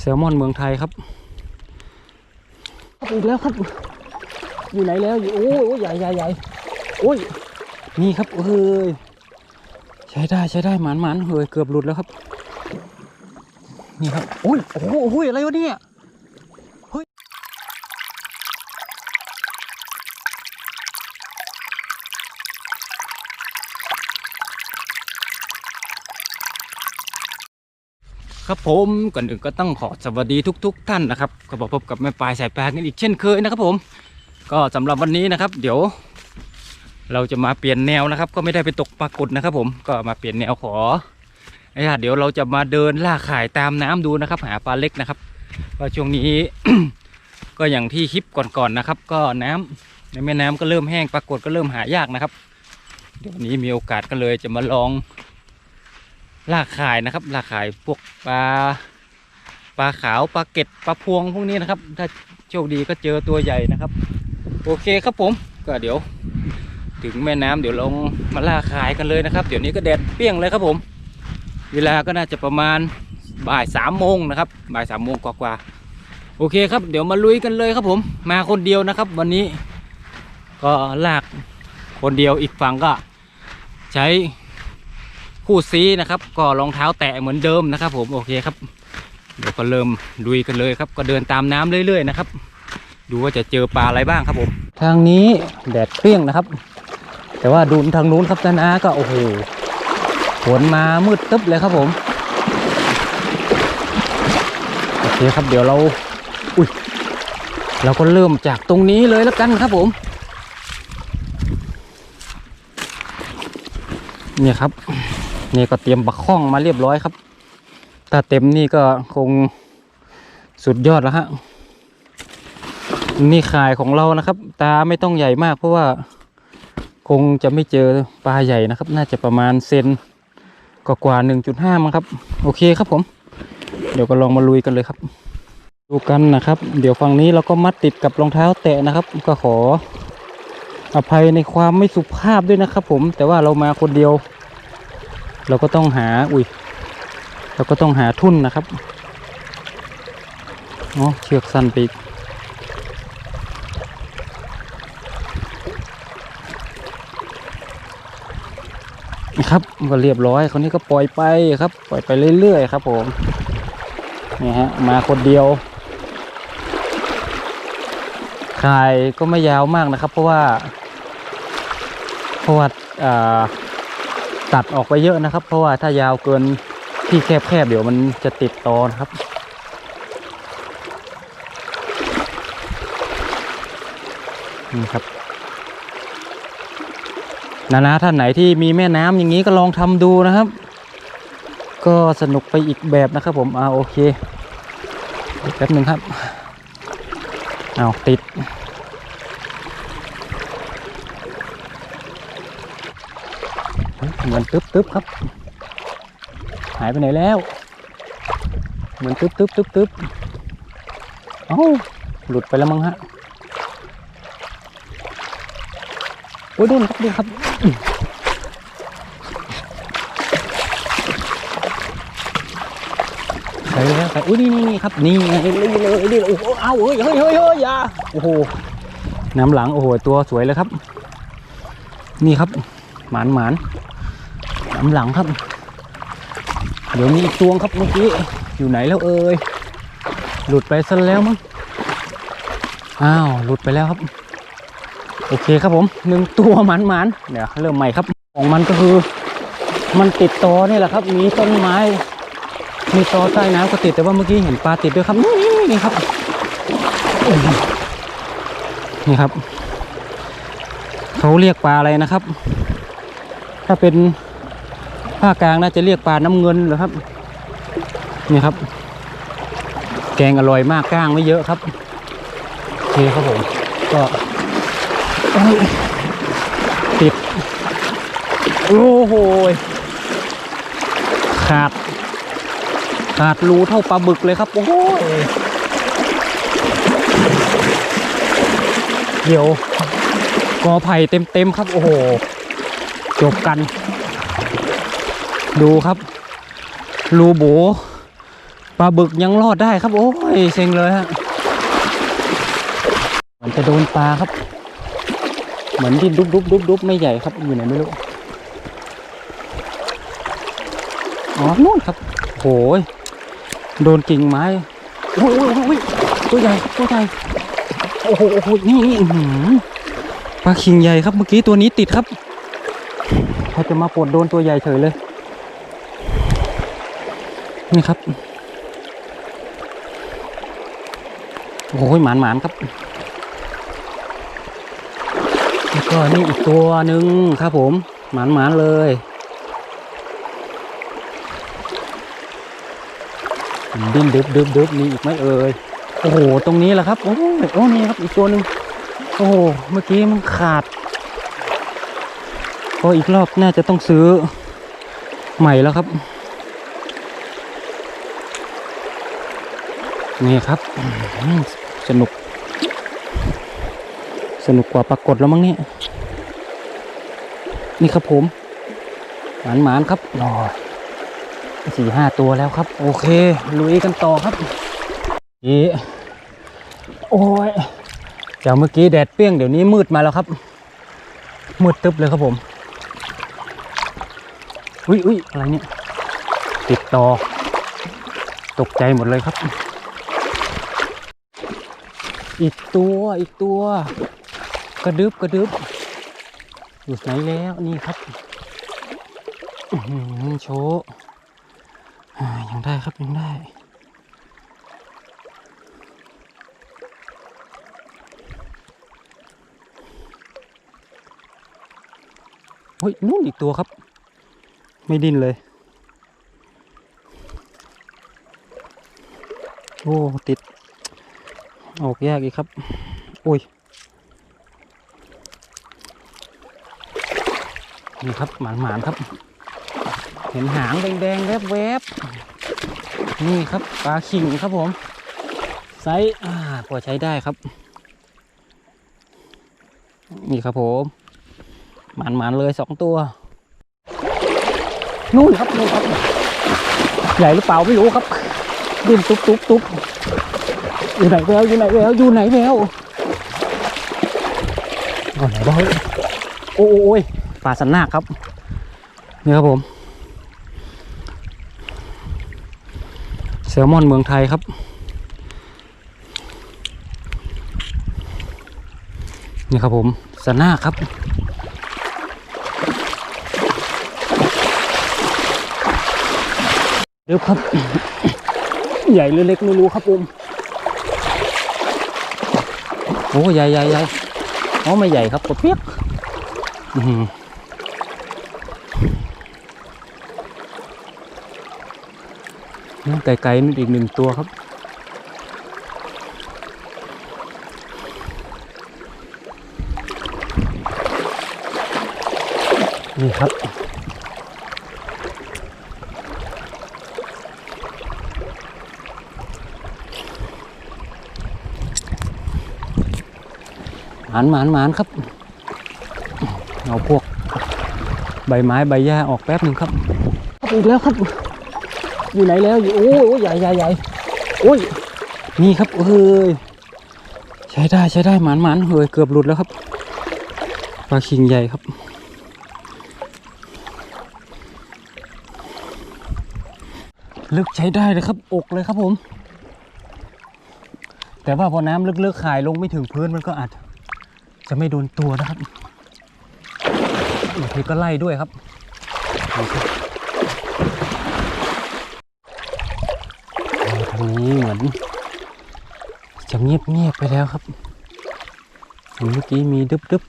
แซลมอนเมืองไทยครับครับอีกแล้วครับ อยู่ไหนแล้วอยู่โอ้ยโอ้ยใหญ่ใหญ่ใหญ่โอ้ยนี่ครับเฮ้ยใช้ได้ใช้ได้หมานหมานเฮ้ยเกือบหลุดแล้วครับ นี่ครับโอ้ยโอ้โหโอ้โหอะไรวะเนี่ย ครับผมก่อนอื่นก็ต้องขอสวัสดีทุกๆท่านนะครับก็มาพบกับแม่ปลายสายปลากันอีกเช่นเคยนะครับผม ก็สำหรับวันนี้นะครับ เดี๋ยว เราจะมาเปลี่ยนแนวนะครับ ก็ไม่ได้ไปตกปลากดนะครับ ผมก็มาเปลี่ยนแนวขอไอ้ญาตเดี๋ยวเราจะมาเดินล่าข่ายตามน้ำดูนะครับ หาปลาเล็กนะครับว่าช่วงนี้ ก็อย่างที่คลิปก่อนๆนะครับ ก็น้ำในแม่น้ำก็เริ่มแห้งปรากฏก็เริ่มหายากนะครับ เดี๋ยววันนี้มีโอกาสก็เลยจะมาลอง ล่าขายนะครับล่าขายพวกปลาปลาขาวปลาเก็ดปลาพวงพวกนี้นะครับ ถ้าโชคดีก็เจอตัวใหญ่นะครับ โอเคครับผมก็เดี๋ยว ถึงแม่น้ำเดี๋ยวลงมาล่าขายกันเลยนะครับ เดี๋ยวนี้ก็แดดเปรี้ยงเลยครับผม เวลาก็น่าจะประมาณบ่ายสามโมงนะครับบ่ายสามโมงกว่าๆโอเคครับเดี๋ยวมาลุยกันเลยครับผม มาคนเดียวนะครับ วันนี้ก็ลากคนเดียวอีกฝั่งก็ใช้ คู่ซีนะครับ ก็รองเท้าแตะเหมือนเดิมนะครับ ผมโอเคครับ เดี๋ยวก็เริ่มลุยกันเลยครับ ก็เดินตามน้ำเรื่อยๆนะครับ ดูว่าจะเจอปลาอะไรบ้างครับผม ทางนี้แดดเปรี้ยงนะครับ แต่ว่าดูทางนู้นครับนานาก็โอ้โหฝนมามืดตึ๊บเลยครับผมโอเคครับเดี๋ยวเราอุ้ยเราก็เริ่มจากตรงนี้เลยแล้วกันครับผมเนี่ยครับ นี่ก็เตรียมบักข้องมาเรียบร้อยครับ ถ้าเต็มนี่ก็คงสุดยอดแล้วฮะ นี่ขายของเรานะครับ ตาไม่ต้องใหญ่มากเพราะว่าคงจะไม่เจอปลาใหญ่นะครับ น่าจะประมาณเซนกว่ากว่าหนึ่งจุดห้ามั้งครับ โอเคครับผม เดี๋ยวก็ลองมาลุยกันเลยครับ ดูกันนะครับ เดี๋ยวฝั่งนี้เราก็มัดติดกับรองเท้าแตะนะครับ ก็ขออภัยในความไม่สุภาพด้วยนะครับผม แต่ว่าเรามาคนเดียว เราก็ต้องหาอุ้ยเราก็ต้องหาทุ่นนะครับอ๋อเชือกสั้นไปอีกครับก็เรียบร้อยคนนี้ก็ปล่อยไปครับ ปล่อยไปเรื่อยๆครับผมนี่ฮะมาคนเดียวคายก็ไม่ยาวมากนะครับ เพราะว่าเพราะว่าอ่า ตัดออกไปเยอะนะครับ เพราะว่าถ้ายาวเกินที่แคบๆเดี๋ยวมันจะติดตอนะครับ นี่ครับนานาท่านไหนที่มีแม่น้ำอย่างนี้ก็ลองทำดูนะครับ ก็สนุกไปอีกแบบนะครับผมอ่าโอเคแป๊บหนึ่งครับ เอาติด เหมือนตึ๊บตึ๊บครับ หายไปไหนแล้ว เหมือนตึ๊บตึ๊บตึ๊บตึ๊บเอ้าหลุดไปแล้วมั้งฮะโอ้ยโดนครับดูครับใส่แล้วใส่อุ้ยนี่นี่นี่ครับนี่ไงนี่เลยนี่โอ้โหเอาเฮ้ยเฮ้ยเฮ้ยเฮ้ยอย่าโอ้โหน้ำหลังโอ้โหตัวสวยเลยครับ นี่ครับหมานหมาน น้ำหลังครับ เดี๋ยวมีอีกตัวครับเมื่อกี้ อยู่ไหนแล้วเอ่ย หลุดไปซะแล้วมั้ง อ้าว หลุดไปแล้วครับ โอเคครับผมหนึ่งตัวหมันหมันเดี๋ยวเริ่มใหม่ครับ ของมันก็คือ มันติดตอนี่แหละครับ มีต้นไม้ มีตอใต้น้ำก็ติดแต่ว่าเมื่อกี้เห็นปลาติดด้วยครับ นี่นี่ครับ นี่ครับ เขาเรียกปลาอะไรนะครับ ถ้าเป็น ภาคกลางน่าจะเรียกปลาน้ำเงินเหรอครับนี่ครับ แกงอร่อยมากก้างไม่เยอะครับโอเคครับผม ก็ติดโอ้โหขาด ขาดรูเท่าปลาบึกเลยครับ โอ้โหเดี๋ยวกอไผ่เต็มๆครับ โอ้โห จบกัน ดูครับ รูโบปลาบึกยังรอดได้ครับ โอ้ยเซ็งเลยฮะเหมันจะโดนปลาครับ เหมือนที่ดุบดุบดุบดุบไม่ใหญ่ครับ อยู่ไหนไม่รู้อ๋อนู่นครับโหยโดนกิ่งไม้โอ้ยโอ้ยโอ้ยตัวใหญ่ตัวใหญ่โอ้โหโอ้โหนี่นี่ปลาขิงใหญ่ครับเมื่อกี้ตัวนี้ติดครับเขาจะมาปลดโดนตัวใหญ่เฉยเลย นี่ครับ โอ้ยหมานหมานครับ แล้วก็นี่อีกตัวหนึ่งครับผม หมานหมานเลยดิ้นดึบดึบดึบมีอีกไหมเอ่ย โอ้โห ตรงนี้แหละครับ โอ้โอ้นี่ครับ อีกตัวหนึ่งโอ้โห เมื่อกี้มันขาด ก็อีกรอบน่าจะต้องซื้อใหม่แล้วครับ นี่ครับ สนุก สนุกกว่าปรากฏแล้วมั้งเนี่ยนี่ครับผมหมานหมานๆครับอ๋อสี่ห้าตัวแล้วครับ โอเค ลุยกันต่อครับอีโอ้ยจากเมื่อกี้แดดเปรี้ยงเดี๋ยวนี้มืดมาแล้วครับ มืดตึ๊บเลยครับผมอุ้ยอุ้ยอะไรเนี่ย ติดต่อ ตกใจหมดเลยครับ อีกตัวอีกตัว กระดึบกระดึบอยู่ไหนแล้วนี่ครับโชว์ยังได้ครับยังได้เฮ้ยนู่นอีกตัวครับ ไม่ดิ้นเลย โอ้ ติด ออกยากอีกครับโอ้ย นี่ครับหมานหมานครับ เห็นหางแดงๆแวบๆ นี่ครับปลาขิงครับผม ไซส์อ่าพอใช้ได้ครับ นี่ครับผมหมานหมานเลยสองตัว นู่นครับนู่นครับ ใหญ่หรือเปล่าไม่รู้ครับ ดิ้นตุ๊บตุ๊บตุ๊บ อยู่ไหนแววอยู่ไหนแววอยู่ไหนแววเอไหนบ้างโอ้โอ้ยปลาสันนาคครับนี่ครับผมแซลมอนเมืองไทยครับนี่ครับผมสันนาคครับเดี๋ยวครับ ใหญ่หรือเล็กไม่รู้ครับผม โอ้ใหญ่ใหญ่ใหญ่อ๋อไม่ใหญ่ครับกดเปียกอื้อหือนี่ไกลๆนี่อีกหนึ่งตัวครับ นี่ครับ หมานหมานหมานครับ เอาพวก ใบไม้ใบหญ้าออกแป๊บหนึ่งครับครับอีกแล้วครับ อยู่ไหนแล้วอยู่โอ้ยโอ้ยใหญ่ใหญ่ใหญ่โอ้ยนี่ครับเฮ้ยใช้ได้ใช้ได้หมานหมานเฮ้ยเกือบหลุดแล้วครับปลาคิงใหญ่ครับลึกใช้ได้เลยครับอกเลยครับผม แต่ว่าพอน้ำลึกๆขายลงไม่ถึงพื้นมันก็อาจ จะไม่โดนตัวนะครับบางทีก็ไล่ด้วยครับทางนี้เหมือนจะเงียบเงียบไปแล้วครับเห็นเมื่อกี้มีดึบดึบ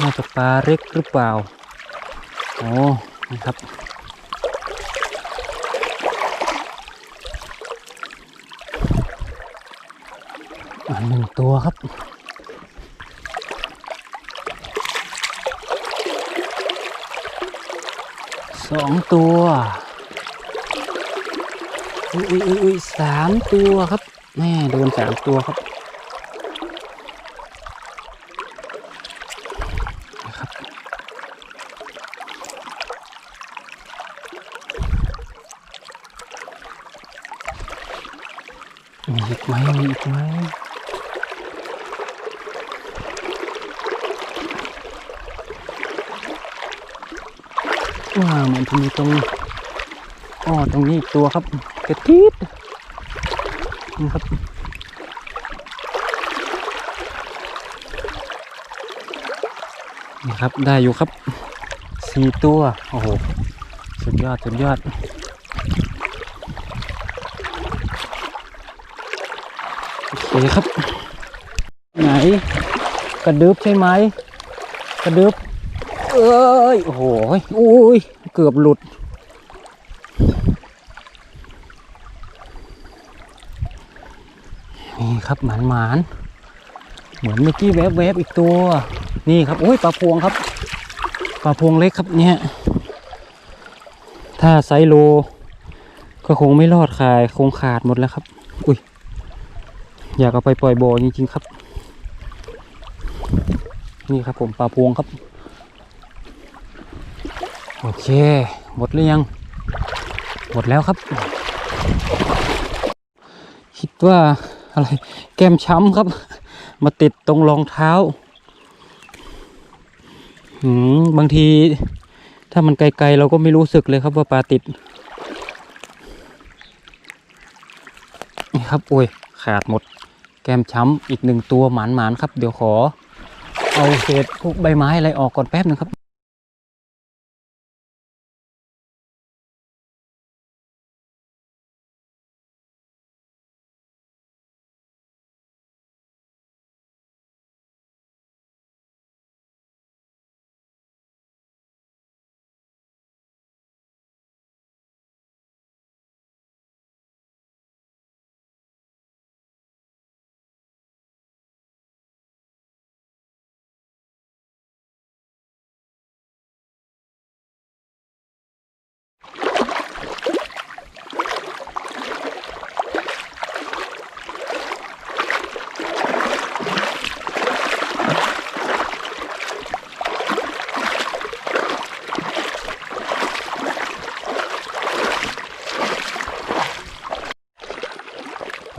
น่าจะปลาเล็กหรือเปล่า โอ้นี่ครับ อ่าหนึ่ง ตัวครับ สองตัวอุ้ยอุ้ยอุ้ยอุ้ยสามตัวครับ แม่โดนสามตัวครับนะครับมีอีกไหมมีอีกไหม ว่ามันจะมีตรงอ้อตรงนี้อีกตัวครับกระทิดนี่ครับนี่ครับได้อยู่ครับสี่ตัวโอ้โหสุดยอดสุดยอดโอเคครับ ไหนกระดึบใช่ไหมกระดึบ เอ้ย โอ้โหอุ้ย เกือบหลุด นี่ครับหมานหมานๆเหมือนเมื่อกี้แวบแวบๆอีกตัว นี่ครับ โอ้ย ปลาพวงครับ ปลาพวงเล็กครับเนี่ย ถ้าไซโล ก็คงไม่รอดขาย คงขาดหมดแล้วครับ อุ้ย อยากเอาไปปล่อยบ่อจริงๆครับ นี่ครับผมปลาพวงครับ โอเค หมดหรือยัง หมดแล้วครับ คิดว่าอะไร แก้มช้ำครับ มาติดตรงรองเท้า หืม บางที ถ้ามันไกลๆ เราก็ไม่รู้สึกเลยครับว่าปลาติด นี่ครับ โอ้ย ขาดหมด แก้มช้ำอีกหนึ่งตัวหมานหมานๆครับ เดี๋ยวขอ เอาเศษพวกใบไม้อะไรออกก่อนแป๊บนึงครับ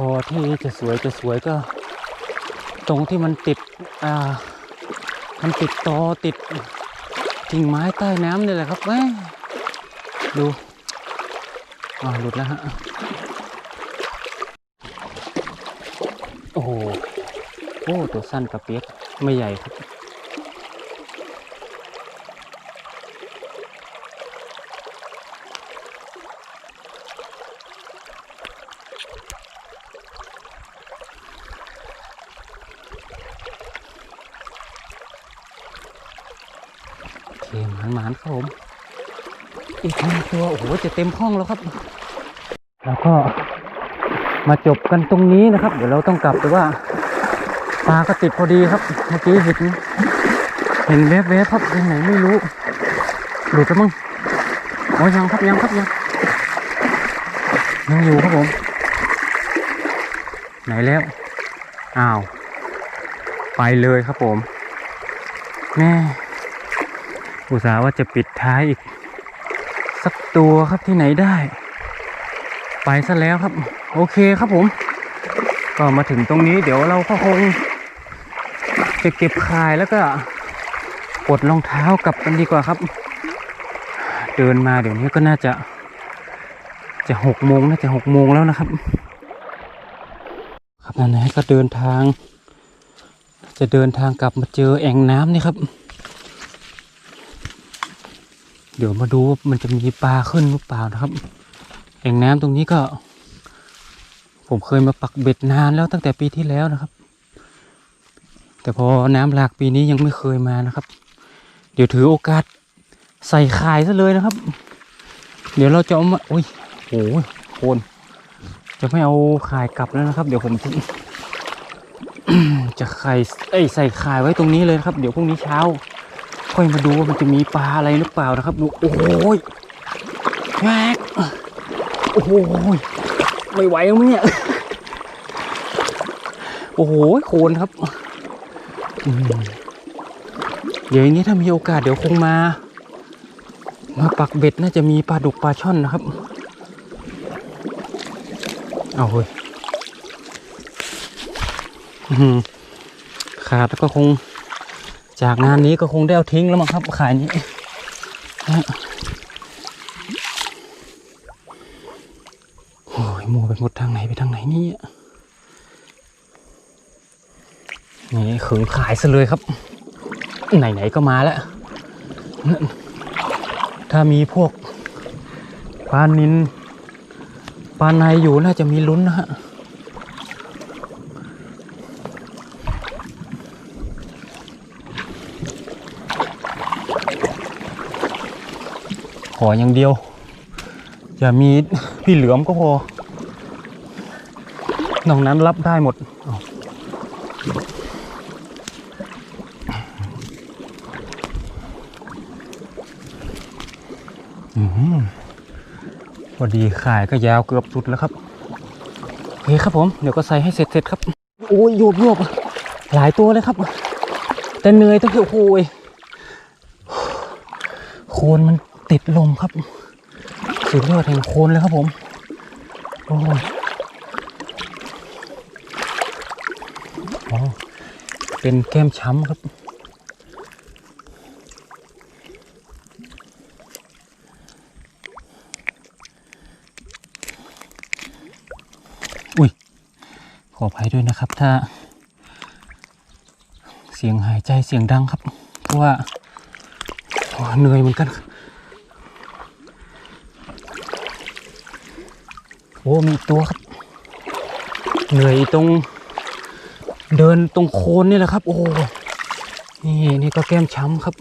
พอ ที่จะสวยจะสวยก็ ตรงที่มันติดอ่ามันติดตอติดกิ่งไม้ใต้น้ำนี่แหละครับแม่ดูอ่าหลุดแล้วฮะโอ้โหโอ้ตัวสั้นกระเปียกไม่ใหญ่ครับ เคหมานหมานๆครับผมอีกหนึ่งตัวโอ้โหจะเต็มห้องแล้วครับแล้วก็มาจบกันตรงนี้นะครับ เดี๋ยวเราต้องกลับแต่ว่าปลาก็ติดพอดีครับ เมื่อกี้เห็นเห็นแวบๆครับยังไหนไม่รู้หลุดแล้วมั้งโอ้ยังครับยังครับยังยังอยู่ครับผม ไหนแล้วอ้าว ไปเลยครับผมแม่ อุตส่าห์ว่าจะปิดท้ายอีก สักตัวครับที่ไหนได้ ไปซะแล้วครับ โอเคครับผม ก็มาถึงตรงนี้เดี๋ยวเราก็คง จะเก็บคายแล้วก็ปลดรองเท้ากลับกันดีกว่าครับ เดินมาเดี๋ยวนี้ก็น่าจะจะหกโมงน่าจะหกโมงแล้วนะครับ ครับนั่นนะก็เดินทาง จะเดินทางกลับมาเจอแอ่งน้ำนี่ครับ เดี๋ยวมาดูว่ามันจะมีปลาขึ้นหรือเปล่านะครับแอ่งน้ำตรงนี้ก็ ผมเคยมาปักเบ็ดนานแล้วตั้งแต่ปีที่แล้วนะครับ แต่พอน้ำหลากปีนี้ยังไม่เคยมานะครับ เดี๋ยวถือโอกาสใส่ข่ายซะเลยนะครับ เดี๋ยวเราจะเอามาโอ้ยโอ้ยโคนจะไม่เอาข่ายกลับแล้วนะครับ เดี๋ยวผมจะจะไข่เอ้ใส่ข่ายไว้ตรงนี้เลยนะครับ เดี๋ยวพรุ่งนี้เช้า ค่อยมาดูว่ามันจะมีปลาอะไรหรือเปล่านะครับดูโอ้ยแม็กโอ้ยไม่ไหวแล้วมั้งเนี่ยโอ้โหโคนครับเดี๋ยวย่างนี้ถ้ามีโอกาสเดี๋ยวคงมา มาปักเบ็ดน่าจะมีปลาดุกปลาช่อนนะครับ เอาเฮ้ยขาดแล้วก็คง จากงานนี้ก็คงได้เอาทิ้งแล้วมั้งครับขายนี้โอ้ยมัวไปหมดทางไหนไปทางไหนนี่นี่ขึงขายซะเลยครับ ไหนๆก็มาแล้ว ถ้ามีพวกปลานินปลาในอยู่น่าจะมีลุ้นนะฮะ ขออย่างเดียว อย่ามีพี่เหลือมก็พอนอกนั้นรับได้หมดอพอดีขายก็ยาวเกือบสุดแล้วครับโอเคครับผม เดี๋ยวก็ใส่ให้เสร็จๆครับ โอ้ยโยบโยบหลายตัวเลยครับ แต่เหนื่อยตั้งแต่โอ้ยโคนมัน ติดลมครับ สุดยอดแห่งโคนเลยครับผม โอ้ยอ๋อเป็นแก้มช้ำครับอุ้ย ขออภัยด้วยนะครับ ถ้า เสียงหายใจเสียงดังครับ เพราะว่าเหนื่อยเหมือนกันโอ้มี อ้มีตัวครับ เหนื่อยตรง เดินตรงโคนนี่แหละครับ โอ้นี่นี่ก็แก้มช้ำครับ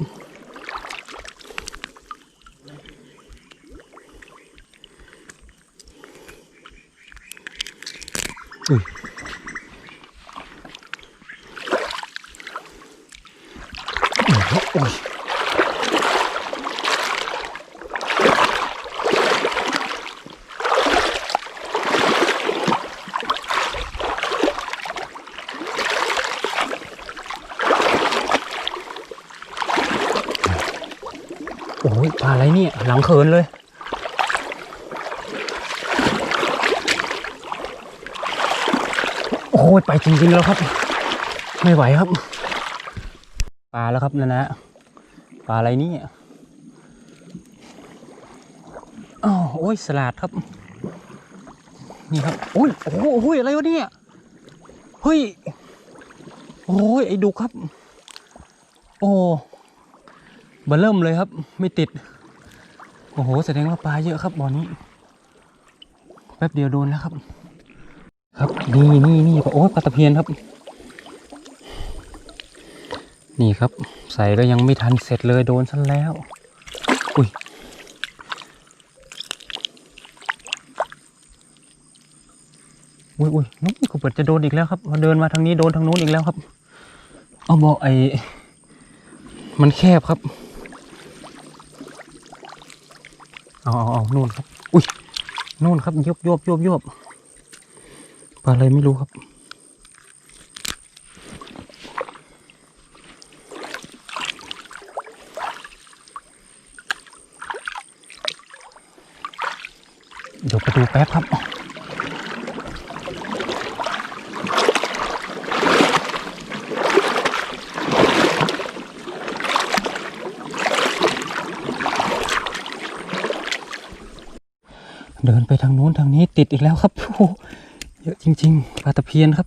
อุ้ยโอ้ยโอ้ยปลาอะไรเนี่ย หลังเขินเลย โอ้ยไปจริงๆแล้วครับ ไม่ไหวครับ ปลาแล้วครับนะนะปลาอะไรนี่อ้าวโอ้ยสลัดครับ นี่ครับโอ้ยโอ้โหโอ้ยอะไรวะเนี่ยเฮ้ยโอ้ยไอ้ดุครับ โอ้เบลเริ่มเลยครับ ไม่ติด อ้โห แสดงว่าปลาเยอะครับบ่อนี้ แป๊บเดียวโดนแล้วครับ ครับนี่นี่นี่โอ้ปลาตะเพียนครับ นี่ครับ ใส่ก็ยังไม่ทันเสร็จเลยโดนซะแล้ว อุ้ยอุ้ยอุ้ยนุ๊กกูเปิดจะโดนอีกแล้วครับพอเดินมาทางนี้โดนทางนู้นอีกแล้วครับ เอาบอกไอ้มันแคบครับ เอาเอาเอานู่นครับ อุ้ยนู่นครับยบยบยบยบปลาอะไรไม่รู้ครับเดี๋ยวไปดูแป๊บครับ เดินไปทางโน้นทางนี้ติดอีกแล้วครับโอ้โหเยอะจริง ๆปลาตะเพียนครับ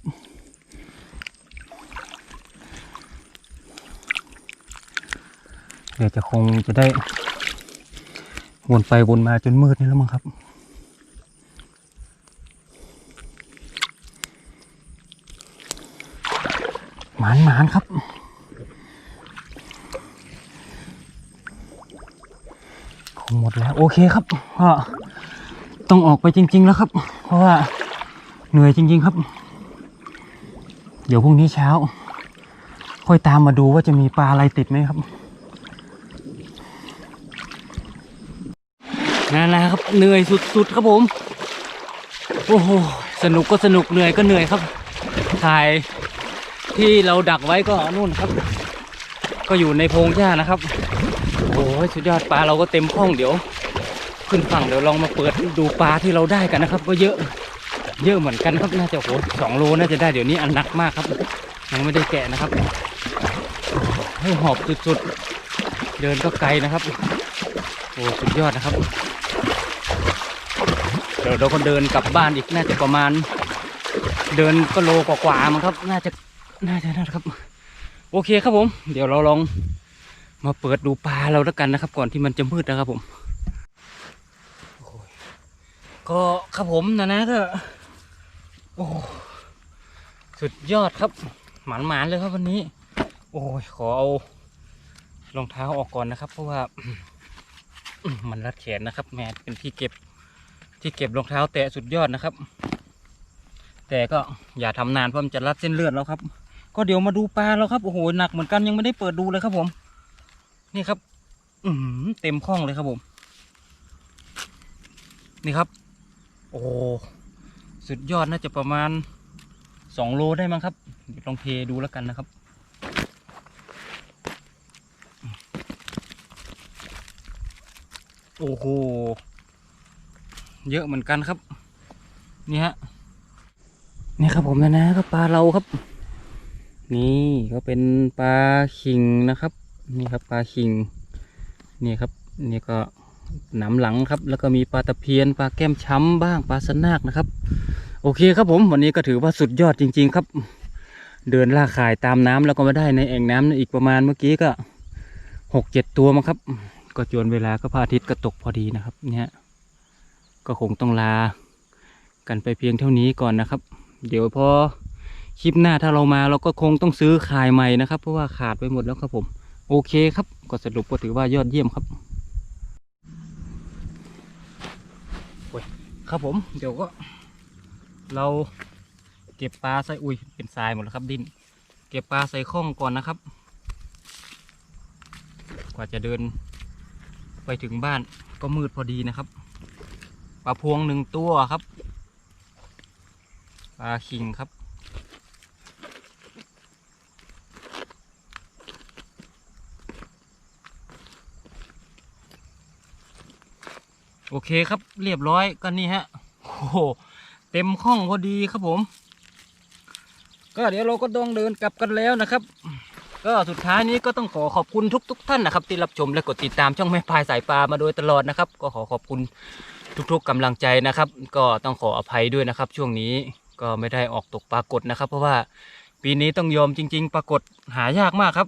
เดี๋ยวจะคงจะได้ วนไปวนมาจนมืดนี่แล้วมั้งครับ หมานหมานครับคงหมดแล้ว โอเคครับก็ ต้องออกไปจริง ๆ แล้วครับ เพราะว่าเหนื่อยจริง ๆ ครับ เดี๋ยวพรุ่งนี้เช้า ค่อยตามมาดูว่าจะมีปลาอะไรติดไหมครับนานะครับเหนื่อยสุด ๆ ครับผม โอ้โหสนุกก็สนุกเหนื่อยก็เหนื่อยครับ ถ่ายที่เราดักไว้ก็นู่นครับ ก็อยู่ในโพงหญ้านะครับ โอ้ยสุดยอดปลาเราก็เต็มห้องเดี๋ยว ขึ้นฝั่งเดี๋ยวลองมาเปิดดูปลาที่เราได้กันนะครับ ก็เยอะ เยอะเหมือนกันครับน่าจะโหสองโลน่าจะได้เดี๋ยวนี้อันหนักมากครับ ยังไม่ได้แกะนะครับให้หอบสุดๆ เดินก็ไกลนะครับโอ้สุดยอดนะครับ เดี๋ยวเราก็เดินกลับบ้านอีกน่าจะประมาณ เดินก็โลกว่าๆมั้งครับ น่าจะน่าจะนะครับ โอเคครับผม เดี๋ยวเราลองมาเปิดดูปลาเราแล้วกันนะครับ ก่อนที่มันจะมืดนะครับผม ก็ครับผมนะนะก็ โอ้สุดยอดครับหมานหมานๆเลยครับวันนี้ โอ้ยขอเอารองเท้าออกก่อนนะครับ เพราะว่ามันรัดแขนนะครับ แม่เป็นที่เก็บที่เก็บรองเท้าแตะสุดยอดนะครับ แต่ก็อย่าทำนานเพราะมันจะรัดเส้นเลือดแล้วครับ ก็เดี๋ยวมาดูปลาแล้วครับโอ้โหหนักเหมือนกันยังไม่ได้เปิดดูเลยครับผม นี่ครับ อืเต็มคล่องเลยครับผม นี่ครับ โอ้สุดยอดน่าจะประมาณสองโลได้มั้งครับเดี๋ยวลองเทดูแล้วกันนะครับ โอ้โห เยอะเหมือนกันครับ นี่ฮะ นี่ครับผมนะนะก็ปลาเราครับ นี่ก็เป็นปลาขิงนะครับ นี่ครับปลาขิง นี่ครับ นี่ก็ หนำหลังครับ แล้วก็มีปลาตะเพียนปลาแก้มช้ำบ้างปลาสนากนะครับ โอเคครับผมวันนี้ก็ถือว่าสุดยอดจริง ๆ ครับ เดินล่าขายตามน้ำแล้วก็มาได้ในแอ่งน้ำอีกประมาณเมื่อกี้ก็หกเจ็ดตัวมั้งครับ ก็จวนเวลาก็พระอาทิตย์ก็ตกพอดีนะครับ เนี่ย ก็คงต้องลา กันไปเพียงเท่านี้ก่อนนะครับ เดี๋ยวพอคลิปหน้าถ้าเรามาเราก็คงต้องซื้อขายใหม่นะครับ เพราะว่าขาดไปหมดแล้วครับผม โอเคครับ ก็สรุปก็ถือว่ายอดเยี่ยมครับโอ้ย ครับผม เดี๋ยวก็ เราเก็บปลาใส่อุ้ยเป็นทรายหมดแล้วครับดิน เก็บปลาใส่ข้องก่อนนะครับ กว่าจะเดิน ไปถึงบ้านก็มืดพอดีนะครับปลาพวงหนึ่งตัวครับปลาคิงครับ โอเคครับเรียบร้อยก็นี่ฮะโอ้โหเต็มข้องพอดีครับผม ก็เดี๋ยวเราก็ต้องเดินกลับกันแล้วนะครับ ก็สุดท้ายนี้ก็ต้องขอขอบคุณทุกๆท่านนะครับ ที่รับชมและกดติดตามช่องแม่พายสายปลามาโดยตลอดนะครับ ก็ขอขอบคุณทุกๆกำลังใจนะครับ ก็ต้องขออภัยด้วยนะครับ ช่วงนี้ก็ไม่ได้ออกตกปรากฏนะครับ เพราะว่าปีนี้ต้องยอมจริง ๆ ปรากฏหายากมากครับ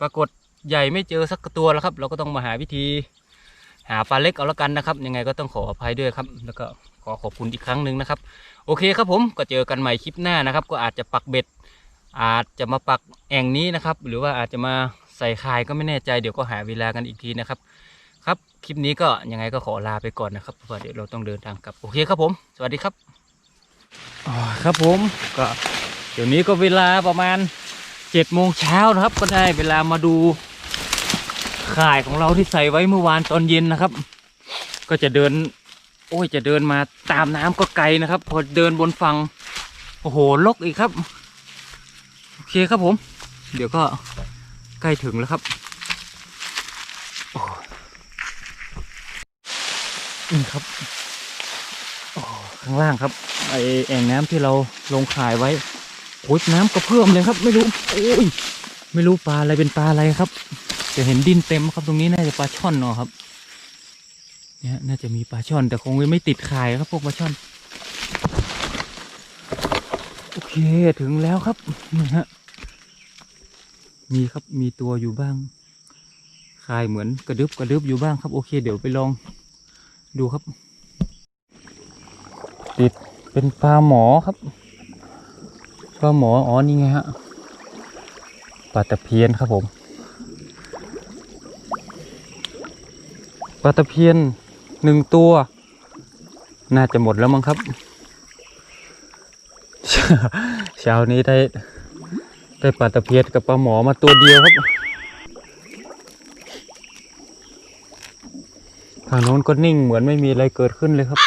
ปรากฏใหญ่ไม่เจอสักตัวแล้วครับ เราก็ต้องมาหาวิธี หาปลาเล็กเอาละกันนะครับ ยังไงก็ต้องขออภัยด้วยครับ แล้วก็ขอขอบคุณอีกครั้งหนึ่งนะครับ โอเคครับผมก็เจอกันใหม่คลิปหน้านะครับ ก็อาจจะปักเบ็ด อาจจะมาปักแอ่งนี้นะครับ หรือว่าอาจจะมาใส่คายก็ไม่แน่ใจเดี๋ยวก็หาเวลากันอีกทีนะครับ ครับคลิปนี้ก็ยังไงก็ขอลาไปก่อนนะครับเพราะว่าเดี๋ยวเราต้องเดินทางกลับโอเคครับผม สวัสดีครับอ๋อครับผมก็เดี๋ยวนี้ก็เวลาประมาณเจ็ดโมงเช้านะครับ ก็ได้เวลามาดู ข่ายของเราที่ใส่ไว้เมื่อวานตอนเย็นนะครับ ก็จะเดิน โอ้ยจะเดินมาตามน้ำก็ไกลนะครับ พอเดินบนฝั่งโอ้โหลกอีกครับ โอเคครับผม เดี๋ยวก็ใกล้ถึงแล้วครับโอ้นี่ครับข้างล่างครับไอแอ่งน้ำที่เราลงข่ายไว้โอ้ยน้ำกระเพื่มเลยครับ ไม่รู้โอ้ยไม่รู้ปลาอะไรเป็นปลาอะไรครับ จะเห็นดินเต็มครับตรงนี้น่าจะปลาช่อนเนาะครับเนี่ยน่าจะมีปลาช่อนแต่คงไม่ติดขายครับพวกปลาช่อน โอเคถึงแล้วครับนี่ฮะมีครับมีตัวอยู่บ้างคายเหมือนกระดึบกระดึบอยู่บ้างครับ โอเค เดี๋ยวไปลองดูครับ ติดเป็นปลาหมอครับปลาหมออ๋อนี่ไงฮะปลาตะเพียนครับผม ปลาตะเพียนหนึ่งตัว น่าจะหมดแล้วมั้งครับ เช้านี้ได้ได้ปลาตะเพียนกับปลาหมอมาตัวเดียวครับ ทางโน้นก็นิ่งเหมือนไม่มีอะไรเกิดขึ้นเลยครับ